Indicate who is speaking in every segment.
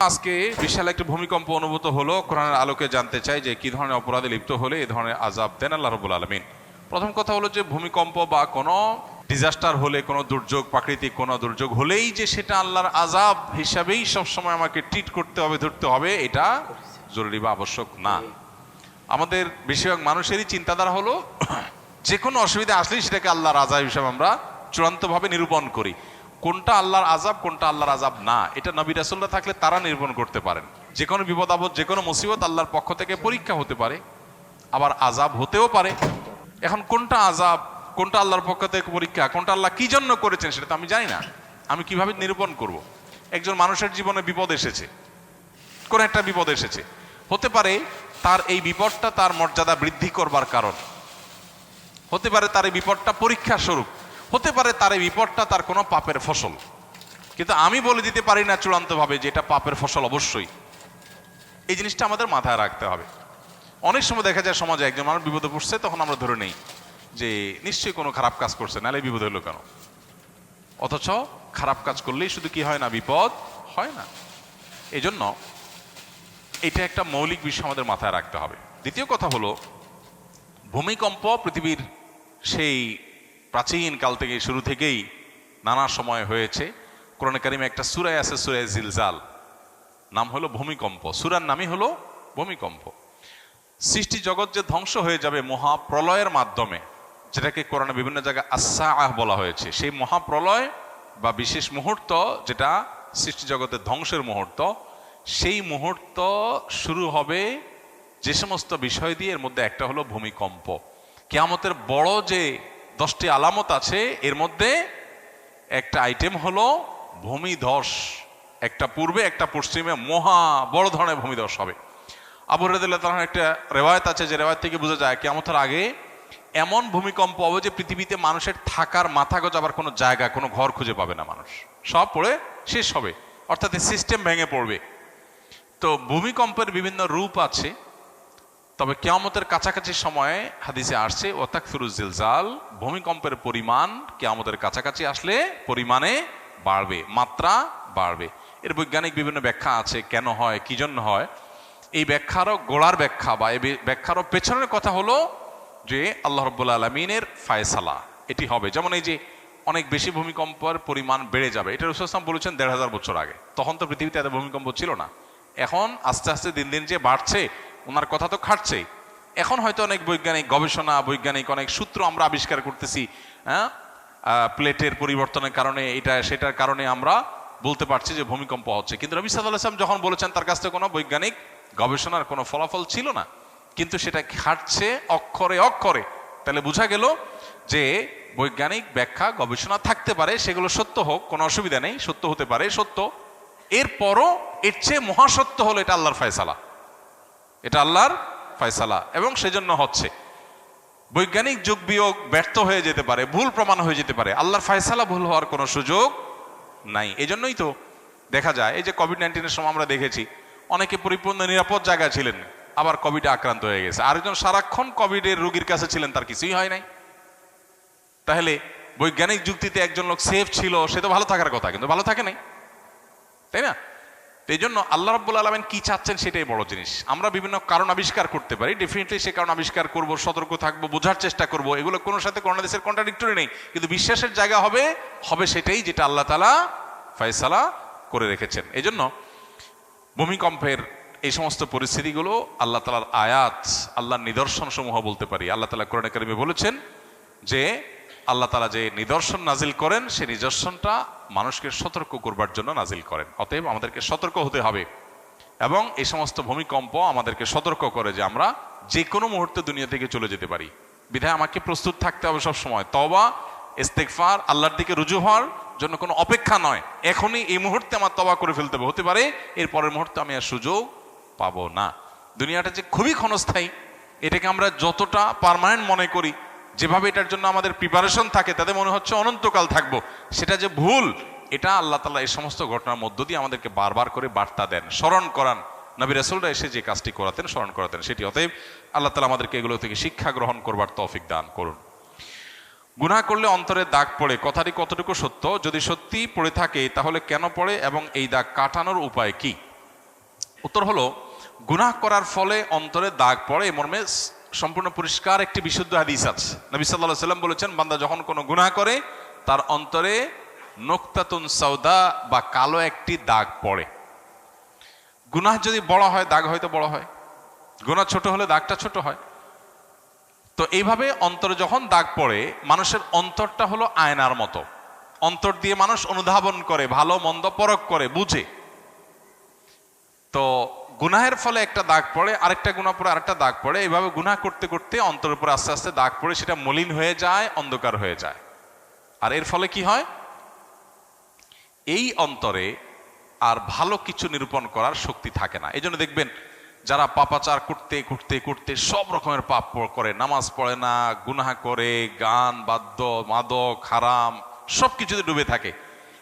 Speaker 1: আজকে বিশাল একটা ভূমিকম্প অনুভূত হলো। কোরআনের আলোকে জানতে চাই যে কি ধরনের অপরাধে লিপ্ত হলে এই ধরনের আজাব দেন আল্লাহ রবুল আলমিন। প্রথম কথা হলো যে ভূমিকম্প বা কোনো ডিজাস্টার হলে, কোনো দুর্যোগ, প্রাকৃতিক কোনো দুর্যোগ হলেই যে সেটা আল্লাহর আজাব হিসাবেই সবসময় আমাকে ট্রিট করতে হবে, ধরতে হবে, এটা জরুরি বা আবশ্যক না। আমাদের বেশিরভাগ মানুষেরই চিন্তাধারা হলো, যে কোনো অসুবিধা আসলেই সেটাকে আল্লাহর আজাব হিসাবে আমরা চূড়ান্তভাবে নিরূপণ করি। কোনটা আল্লাহর আজাব কোনটা আল্লাহর আজাব না, এটা নবী রাসুল্লাহ থাকলে তারা নিরূপণ করতে পারেন। যে কোনো বিপদ আপদ, যে কোনো মুসিবত আল্লাহর পক্ষ থেকে পরীক্ষা হতে পারে, আবার আজাব হতেও পারে। এখন কোনটা আজাব কোনটা আল্লাহর পক্ষ থেকে পরীক্ষা, কোনটা আল্লাহ কি জন্য করেছেন সেটা তো আমি জানি না। আমি কীভাবে নিরূপণ করব? একজন মানুষের জীবনে বিপদ এসেছে। কোন একটা বিপদ এসেছে। হতে পারে তার এই বিপদটা তার মর্যাদা বৃদ্ধি করবার কারণ। হতে পারে তার এই বিপদটা পরীক্ষা স্বরূপ হতে পারে তার এই বিপদটা তার কোনো পাপের ফসল। কিন্তু আমি বলে দিতে পারি না চূড়ান্তভাবে যে এটা পাপের ফসল অবশ্যই। এই জিনিসটা আমাদের মাথায় রাখতে হবে। অনেক সময় দেখা যায় সমাজে একজন মানুষ বিপদে পড়ছে, তখন আমরা ধরে নেই যে নিশ্চয়ই কোনো খারাপ কাজ করছে, নাহলে বিপদ হলো কেন? অথচ খারাপ কাজ করলেই শুধু কি হয় না, বিপদ হয় না। এই জন্য এটা একটা মৌলিক বিষয় আমাদের মাথায় রাখতে হবে। দ্বিতীয় কথা হলো, ভূমিকম্প পৃথিবীর সেই প্রাচীন কাল থেকে শুরু থেকেই নানা সময় হয়েছে। কোরআন কারিমে একটা সুরায় আছে সুরায় জিলজাল। নাম হলো ভূমিকম্প। সুরার নামই হলো ভূমিকম্প। সৃষ্টি জগৎ যে ধ্বংস হয়ে যাবে মহাপ্রলয়ের মাধ্যমে, যেটাকে কোরআনে বিভিন্ন জায়গায় আসাহ বলা হয়েছে, সেই মহাপ্রলয় বা বিশেষ মুহূর্ত যেটা সৃষ্টি জগতের ধ্বংসের মুহূর্ত, সেই মুহূর্ত শুরু হবে যে সমস্ত বিষয় দিয়ে এর মধ্যে একটা হলো ভূমিকম্প। কেয়ামতের বড় যে দশটি আলামত আছে। এর মধ্যে একটা আইটেম হলো ভূমিধস। একটা পূর্বে, একটা পশ্চিমে, মহা বড় ধরনের ভূমিধস হবে। আবু রদুল্লাহ একটা রেওয়ায়ত আছে, যে রেওয়ায়ত থেকে বোঝা যায় কেমতের আগে এমন ভূমিকম্প হবে যে পৃথিবীতে মানুষের থাকার, মাথা গজাবার কোনো জায়গা, কোনো ঘর খুঁজে পাবে না মানুষ। সব পড়ে শেষ হবে। অর্থাৎ সিস্টেম ভেঙে পড়বে। তো ভূমিকম্পের বিভিন্ন রূপ আছে। তবে কেয়ামতের কাছাকাছি সময়ে হাদিসে আসছে ওতাক ফিরুজিলজাল ভূমিকম্পের পরিমাণ কেয়ামতের কাছাকাছি আসলে পরিমাণে বাড়বে, মাত্রা বাড়বে। এর বৈজ্ঞানিক বিভিন্ন ব্যাখ্যা আছে, কেন হয়, কি জন্য হয়। এই ব্যাখ্যারও গোড়ার ব্যাখ্যা বা এই ব্যাখ্যারও পেছনের কথা হলো যে আল্লাহ রব্বুল আলমিনের ফায়সালা, এটি হবে। যেমন এই যে অনেক বেশি ভূমিকম্পের পরিমাণ বেড়ে যাবে, এটা রসুলাম বলেছেন দেড় হাজার বছর আগে। তখন তো পৃথিবীতে এত ভূমিকম্প ছিল না। এখন আস্তে আস্তে দিন দিন যে বাড়ছে ওনার কথা তো খাটছেই। এখন হয়তো অনেক বৈজ্ঞানিক গবেষণা, বৈজ্ঞানিক অনেক সূত্র আমরা আবিষ্কার করতেছি হ্যাঁ? প্লেটের পরিবর্তনের কারণে, এটা, সেটার কারণে আমরা বলতে পারছি যে ভূমিকম্প হচ্ছে। কিন্তু রবি আসলাম যখন বলেছেন তার কাছ থেকে কোনো বৈজ্ঞানিক গবেষণার কোনো ফলাফল ছিল না, কিন্তু সেটা খাটছে অক্ষরে অক্ষরে। তাহলে বোঝা গেল যে বৈজ্ঞানিক ব্যাখ্যা, গবেষণা থাকতে পারে, সেগুলো সত্য হোক, কোনো অসুবিধা নেই, সত্য হতে পারে, সত্য। এরপরও এর চেয়ে মহাসত্য হলো এটা আল্লাহর ফয়সালা। এটা আল্লাহর ফয়সালা এবং সেজন্য হচ্ছে। বৈজ্ঞানিক যুগ বিয়োগ ব্যর্থ হয়ে যেতে পারে, ভুল প্রমাণ হয়ে যেতে পারে। আল্লাহর ফয়সালা ভুল হওয়ার কোনো সুযোগ নাই। এজন্যই তো দেখা যায়, এই যে কোভিড নাইন্টিনের সময় আমরা দেখেছি, অনেকে পরিপূর্ণ নিরাপদ জায়গায় ছিলেন, আবার কোভিডে আক্রান্ত হয়ে গেছে। আরেকজন সারাক্ষণ কোভিডের রোগীর কাছে ছিলেন, তার কিছুই হয় নাই। তাহলে বৈজ্ঞানিক যুক্তিতে একজন লোক সেফ ছিল, সে তো ভালো থাকার কথা, কিন্তু ভালো থাকে নাই। তাই না? এই জন্য আল্লাহ রব্বুল আলমেন কী চাচ্ছেন সেটাই বড় জিনিস। আমরা বিভিন্ন কারণ আবিষ্কার করতে পারি ডেফিনেটলি সে কারণ আবিষ্কার করব, সতর্ক থাকব, বোঝার চেষ্টা করব, এগুলো কোনো সাথে কোনো দেশের কন্ট্রাডিক্টরি নেই। কিন্তু বিশ্বাসের জায়গা হবে হবে সেটাই যেটা আল্লাহ তালা ফয়সালা করে রেখেছেন। এই জন্য ভূমিকম্পের এই সমস্ত পরিস্থিতিগুলো আল্লাহ তালার আয়াত, আল্লাহর নিদর্শন সমূহ বলতে পারি। আল্লাহ তালা কোরআন কারিমে বলেছেন যে, আল্লাহ তালা যে নিদর্শন নাজিল করেন সেই নিদর্শনটা মানুষকে সতর্ক করবার জন্য নাজিল করেন। অতএব আমাদেরকে সতর্ক হতে হবে। এবং এই সমস্ত ভূমিকম্প আমাদেরকে সতর্ক করে যে আমরা যে কোনো মুহূর্তে দুনিয়া থেকে চলে যেতে পারি। বিধায় আমাকে প্রস্তুত থাকতে হবে সব সময় তবা ইস্তেকফার আল্লাহর দিকে রুজু হওয়ার জন্য কোনো অপেক্ষা নয়। এখনই এই মুহূর্তে আমার তবা করে ফেলতে হবে। হতে পারে এর পরের মুহূর্তে আমি আর সুযোগ পাবো না। দুনিয়াটা যে খুবই ক্ষণস্থায়ী, এটাকে আমরা যতটা পারমানেন্ট মনে করি যেভাবে এটার জন্য আমাদের প্রিপারেশন থাকে, তাতে মনে হচ্ছে অনন্তকাল থাকব। সেটা যে ভুল, এটা আল্লাহ তালা এই সমস্ত ঘটনার মধ্য দিয়ে আমাদেরকে বারবার করে বার্তা দেন, স্মরণ করান। নবী রাসুলরা এসে যে কাজটি করাতেন, স্মরণ করাতেন, সেটি অতএব আল্লাহ তালা আমাদেরকে এগুলো থেকে শিক্ষা গ্রহণ করবার তৌফিক দান করুন। গুনাহ করলে অন্তরে দাগ পড়ে, কথাটি কতটুকু সত্য? যদি সত্যি পড়ে থাকে, তাহলে কেন পড়ে এবং এই দাগ কাটানোর উপায় কি? উত্তর হলো, গুনাহ করার ফলে অন্তরে দাগ পড়ে মর্মে সম্পূর্ণ পরিষ্কার একটি বিশুদ্ধ হাদিস আছে। নবী সাল্লাহ সাল্লাম বলেছেন, বান্দা যখন কোনো গুনাহ করে, তার অন্তরে নোক্তাতুন সৌদা বা কালো একটি দাগ পড়ে। গুনাহ যদি বড় হয়, দাগ হয়তো বড় হয়। গুনাহ ছোট হলে দাগটা ছোট হয়। তো এইভাবে অন্তরে যখন দাগ পড়ে, মানুষের অন্তরটা হলো আয়নার মতো। অন্তর দিয়ে মানুষ অনুধাবন করে, ভালো মন্দ পরক করে, বুঝে। তো গুনাহের ফলে একটা দাগ পড়ে, আরেকটা গুণা পরে আরেকটা দাগ পড়ে। এভাবে গুনাহ করতে করতে অন্তরের উপরে আস্তে আস্তে দাগ পড়ে, সেটা মলিন হয়ে যায়, অন্ধকার হয়ে যায়। আর এর ফলে কি হয়? এই অন্তরে আর ভালো কিছু নিরূপণ করার শক্তি থাকে না। এই জন্য দেখবেন, যারা পাপাচার করতে করতে করতে সব রকমের পাপ করে। নামাজ পড়ে না, গুনাহা করে, গান, বাদ্য, মাদক, হারাম সব কিছুতে ডুবে থাকে।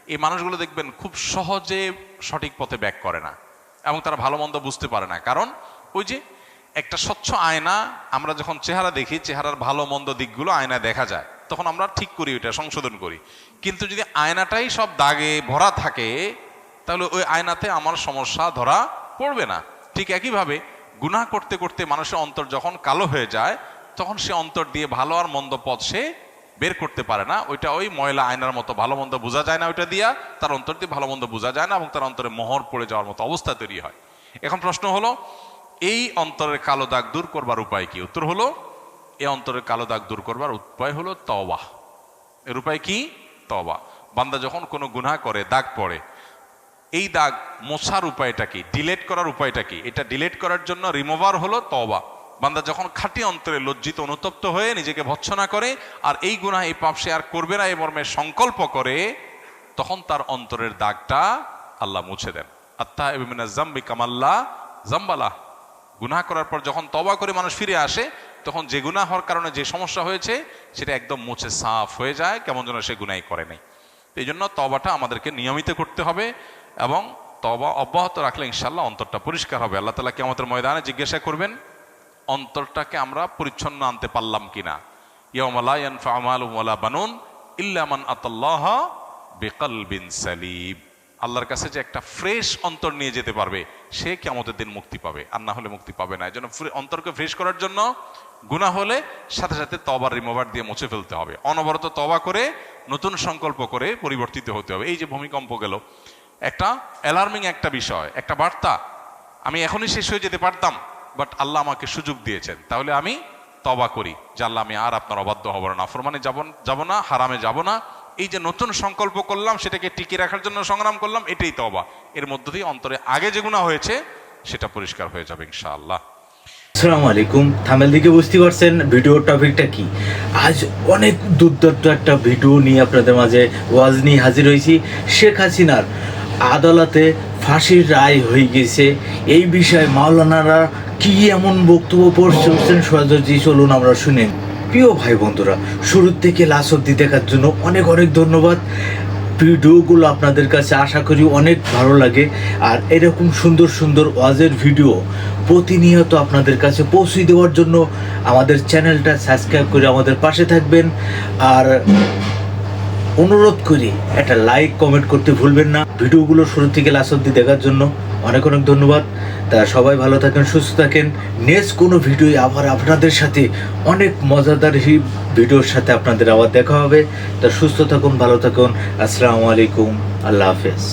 Speaker 1: এই মানুষগুলো দেখবেন খুব সহজে সঠিক পথে ব্যাক করে না। এবং তারা ভালো মন্দ বুঝতে পারে না। কারণ ওই যে একটা স্বচ্ছ আয়না, আমরা যখন চেহারা দেখি, চেহারার ভালো মন্দ দিকগুলো আয়নায় দেখা যায়, তখন আমরা ঠিক করি ওইটা, সংশোধন করি। কিন্তু যদি আয়নাটাই সব দাগে ভরা থাকে, তাহলে ওই আয়নাতে আমার সমস্যা ধরা পড়বে না। ঠিক একইভাবে গুনাহ করতে করতে মানুষের অন্তর যখন কালো হয়ে যায়, তখন সে অন্তর দিয়ে ভালো আর মন্দ পথ সে বের করতে পারে না, ওইটা ওই ময়লা আয়নার মতো ভালো মন্দ বোঝা যায় না ওইটা দিয়া, তার অন্তর দিয়ে ভালো মন্দ বোঝা যায় না এবং তার অন্তরে মোহর পড়ে যাওয়ার মতো অবস্থা তৈরি হয়। এখন প্রশ্ন হলো, এই অন্তরের কালো দাগ দূর করবার উপায় কি? উত্তর হলো, এই অন্তরের কালো দাগ দূর করবার উপায় হলো তওবা। এর উপায় কি? তওবা। বান্দা যখন কোনো গুনাহ করে, দাগ পড়ে, এই দাগ মোছার উপায়টা কি? ডিলেট করার উপায়টা কি? এটা ডিলেট করার জন্য রিমুভার হলো তওবা। বান্দা যখন খাঁটি অন্তরে লজ্জিত, অনুতপ্ত হয়ে নিজেকে ভৎসনা করে আর এই গুনাহ এই পাপ সে আর করবে না, এই মর্মে সংকল্প করে, তখন তার অন্তরের দাগটা আল্লাহ মুছে দেন। আত্মা এবিমিনা জাম্বি কামাল্লা জাম্বালা। গুনাহ করার পর যখন তবা করে মানুষ ফিরে আসে, তখন যে গুনাহ হওয়ার কারণে যে সমস্যা হয়েছে, সেটা একদম মুছে সাফ হয়ে যায়, কেমন যেন সে গুনাই করে নাই। এই জন্য তবাটা আমাদেরকে নিয়মিত করতে হবে এবং তবা অব্যাহত রাখলে ইনশাল্লাহ অন্তরটা পরিষ্কার হবে। আল্লাহ তালা কেমতের ময়দানে জিজ্ঞাসা করবেন অন্তরটাকে আমরা পরিচ্ছন্ন আনতে পারলাম কিনা। ইয়মালা বানুন ইল্লামান আতাল্লাহ বিকলবিন সালিম। আল্লাহর কাছে যে একটা ফ্রেশ অন্তর নিয়ে যেতে পারবে, সে কেমতের দিন মুক্তি পাবে। আর না হলে মুক্তি পাবে না। এই জন্য অন্তরকে ফ্রেশ করার জন্য গুণা হলে সাথে সাথে তবার রিমোভার দিয়ে মুছে ফেলতে হবে। অনবরত তবা করে নতুন সংকল্প করে পরিবর্তিত হতে হবে। এই যে ভূমিকম্প গেল, একটা অ্যালার্মিং একটা বিষয়, একটা বার্তা। আমি এখনই শেষ হয়ে যেতে পারতাম। বাট আল্লাহ আমাকে সুযোগ দিয়েছেন। তাহলে আমি তবা করি যে আল্লাহ আমি আর আপনার অবাধ্য হব না ফরমানে যাব যাব না, হারামে যাব না। এই যে নতুন সংকল্প করলাম, সেটাকে টিকিয়ে রাখার জন্য সংগ্রাম করলাম, এটাই তবা এর মধ্য দিয়ে অন্তরে আগে যেগুলো হয়েছে, সেটা পরিষ্কার হয়ে যাবে ইনশাআল্লাহ।
Speaker 2: আসসালামু আলাইকুম। থামেল দিকে বুঝতে পারছেন ভিডিওর টপিকটা কি? আজ অনেক দুর্দান্ত একটা ভিডিও নিয়ে আপনাদের মাঝে ওয়াজ নিয়ে হাজির হয়েছি। শেখ হাসিনার আদালতে ফাঁসির রায় হয়ে গেছে। এই বিষয়ে মাওলানারা কি এমন বক্তব্য পড়ছেন সহজজি চলুন আমরা শুনে প্রিয় ভাই বন্ধুরা শুরুর থেকে লাস্ট অব্দি দেখার জন্য অনেক অনেক ধন্যবাদ। ভিডিওগুলো আপনাদের কাছে আশা করি অনেক ভালো লাগে। আর এরকম সুন্দর সুন্দর ওয়াজের ভিডিও প্রতিনিয়ত আপনাদের কাছে পৌঁছে দেওয়ার জন্য আমাদের চ্যানেলটা সাবস্ক্রাইব করে আমাদের পাশে থাকবেন। আর অনুরোধ করি একটা লাইক কমেন্ট করতে ভুলবেন না। ভিডিওগুলো শুরু থেকে লাস্ট অব্দি দেখার জন্য অনেক অনেক ধন্যবাদ। তা সবাই ভালো থাকেন, সুস্থ থাকেন। নেক্সট কোনো ভিডিও আবার আপনাদের সাথে অনেক মজাদার হি ভিডিওর সাথে আপনাদের আবার দেখা হবে। তা সুস্থ থাকুন, ভালো থাকুন। আসসালামু আলাইকুম। আল্লাহ হাফেজ।